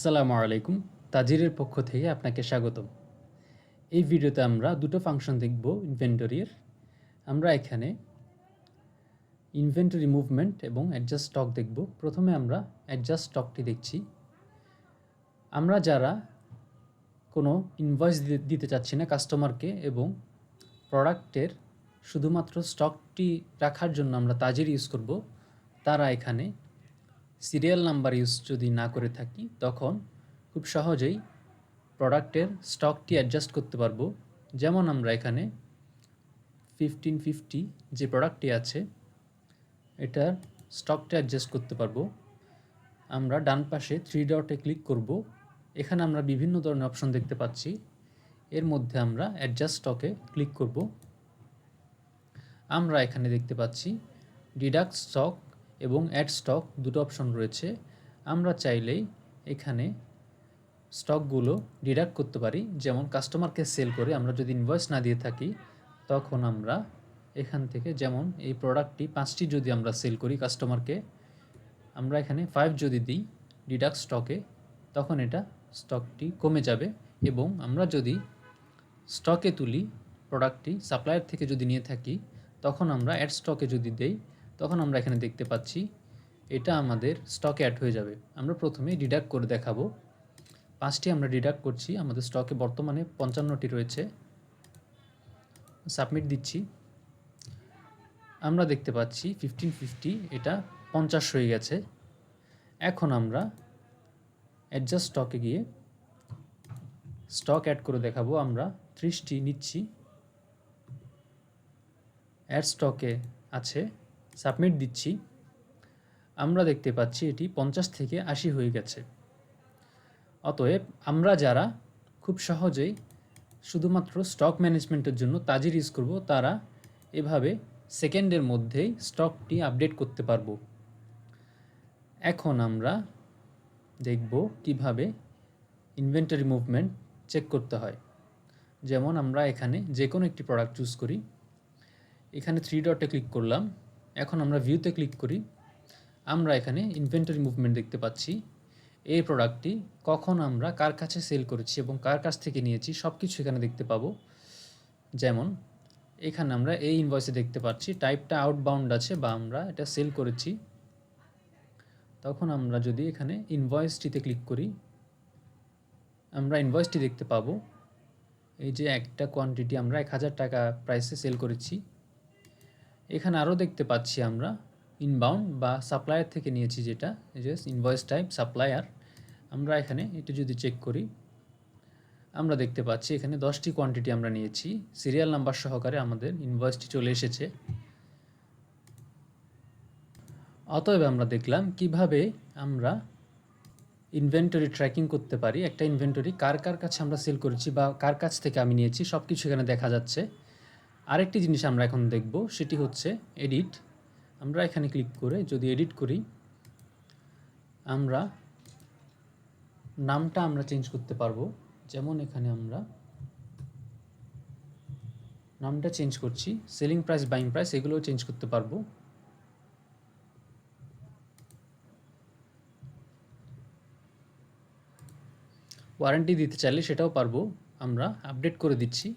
আসসালামু আলাইকুম, তাজিরের পক্ষ থেকে আপনাকে স্বাগতম। এই ভিডিওতে আমরা দুটো ফাংশন দেখব ইনভেন্টরির আমরা এখানে ইনভেন্টরি মুভমেন্ট এবং অ্যাডজাস্ট স্টক দেখব। প্রথমে আমরা অ্যাডজাস্ট স্টকটি দেখছি। আমরা যারা কোনো ইনভয়েস দিতে চাচ্ছি না কাস্টমারকে এবং প্রোডাক্টের শুধুমাত্র স্টকটি রাখার জন্য আমরা তাজির ইউজ করব, তারা এখানে সিরিয়াল নাম্বার ইউজ যদি না করে থাকি, তখন খুব সহজেই প্রোডাক্টের স্টকটি অ্যাডজাস্ট করতে পারব। যেমন আমরা এখানে ফিফটিন ফিফটি যে প্রোডাক্টটি আছে, এটার স্টকটা অ্যাডজাস্ট করতে পারব। আমরা ডান পাশে থ্রি ডটে ক্লিক করব। এখানে আমরা বিভিন্ন ধরনের অপশন দেখতে পাচ্ছি। এর মধ্যে আমরা অ্যাডজাস্ট স্টকে ক্লিক করব। আমরা এখানে দেখতে পাচ্ছি ডিডাক্ট স্টক এবং অ্যাড স্টক দুটো অপশন রয়েছে। আমরা চাইলেই এখানে স্টকগুলো ডিডাক্ট করতে পারি। যেমন কাস্টমারকে সেল করে আমরা যদি ইনভয়েস না দিয়ে থাকি, তখন আমরা এখান থেকে যেমন এই প্রোডাক্টটি পাঁচটি যদি আমরা সেল করি কাস্টমারকে আমরা এখানে ফাইভ যদি দিই ডিডাক্ট স্টকে তখন এটা স্টকটি কমে যাবে। এবং আমরা যদি স্টকে তুলি প্রোডাক্টটি সাপ্লায়ার থেকে যদি নিয়ে থাকি, তখন আমরা অ্যাড স্টকে যদি দেই তখন আমরা এখানে দেখতে পাচ্ছি, এটা আমাদের স্টকে অ্যাড হয়ে যাবে। আমরা প্রথমে ডিডাক্ট করে দেখাবো। পাঁচটি আমরা ডিডাক্ট করছি, আমাদের স্টকে বর্তমানে পঞ্চান্নটি রয়েছে। সাবমিট দিচ্ছি। আমরা দেখতে পাচ্ছি ফিফটিন ফিফটি এটা পঞ্চাশ হয়ে গেছে। এখন আমরা অ্যাডজাস্ট স্টকে গিয়ে স্টক অ্যাড করে দেখাবো। আমরা ত্রিশটি নিচ্ছি। অ্যাড স্টকে আছে। সাবমিট দিচ্ছি। আমরা দেখতে পাচ্ছি এটি পঞ্চাশ থেকে আশি হয়ে গেছে। অতএব আমরা যারা খুব সহজেই শুধুমাত্র স্টক ম্যানেজমেন্টের জন্য তাজির ইউজ করব, তারা এভাবে সেকেন্ডের মধ্যেই স্টকটি আপডেট করতে পারব। এখন আমরা দেখব কীভাবে ইনভেন্টারি মুভমেন্ট চেক করতে হয়। যেমন আমরা এখানে যে কোনো একটি প্রোডাক্ট চুজ করি। এখানে থ্রি ডটে ক্লিক করলাম। এখন আমরা ভিউতে ক্লিক করি। আমরা এখানে ইনভেন্টারি মুভমেন্ট দেখতে পাচ্ছি। এই প্রোডাক্টটি কখন আমরা কার কাছে সেল করেছি এবং কার কাছ থেকে নিয়েছি সব কিছু এখানে দেখতে পাবো। যেমন, এখানে আমরা এই ইনভয়েসে দেখতে পাচ্ছি টাইপটা আউটবাউন্ড আছে বা আমরা এটা সেল করেছি। তখন আমরা যদি এখানে ইনভয়েসটিতে ক্লিক করি, আমরা ইনভয়েসটি দেখতে পাবো। এই যে একটা কোয়ান্টিটি আমরা এক হাজার টাকা প্রাইসে সেল করেছি। এখানে আরও দেখতে পাচ্ছি আমরা ইনবাউন্ড বা সাপ্লায়ার থেকে নিয়েছি যেটা ইনভয়েস টাইপ সাপ্লায়ার আমরা এখানে এটা যদি চেক করি, আমরা দেখতে পাচ্ছি এখানে দশটি কোয়ান্টিটি আমরা নিয়েছি। সিরিয়াল নাম্বার সহকারে আমাদের ইনভয়েসটি চলে এসেছে। অতএব আমরা দেখলাম কীভাবে আমরা ইনভেন্টরি ট্র্যাকিং করতে পারি, একটা ইনভেন্টরি কার কার কাছে আমরা সেল করেছি বা কার কাছ থেকে আমি নিয়েছি সব কিছু এখানে দেখা যাচ্ছে। আরেকটি জিনিস আমরা এখন দেখব, সেটি হচ্ছে এডিট আমরা এখানে ক্লিক করে যদি এডিট করি, আমরা নামটা আমরা চেঞ্জ করতে পারব। যেমন এখানে আমরা নামটা চেঞ্জ করছি সেলিং প্রাইস বাইং প্রাইস এগুলোও চেঞ্জ করতে পারব। ওয়ারেন্টি দিতে চাইলে সেটাও পারব। আমরা আপডেট করে দিচ্ছি।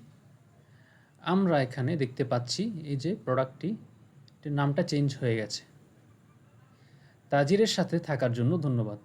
আমরা এখানে দেখতে পাচ্ছি এই যে প্রোডাক্টটি নামটা চেঞ্জ হয়ে গেছে। তাজিরের সাথে থাকার জন্য ধন্যবাদ।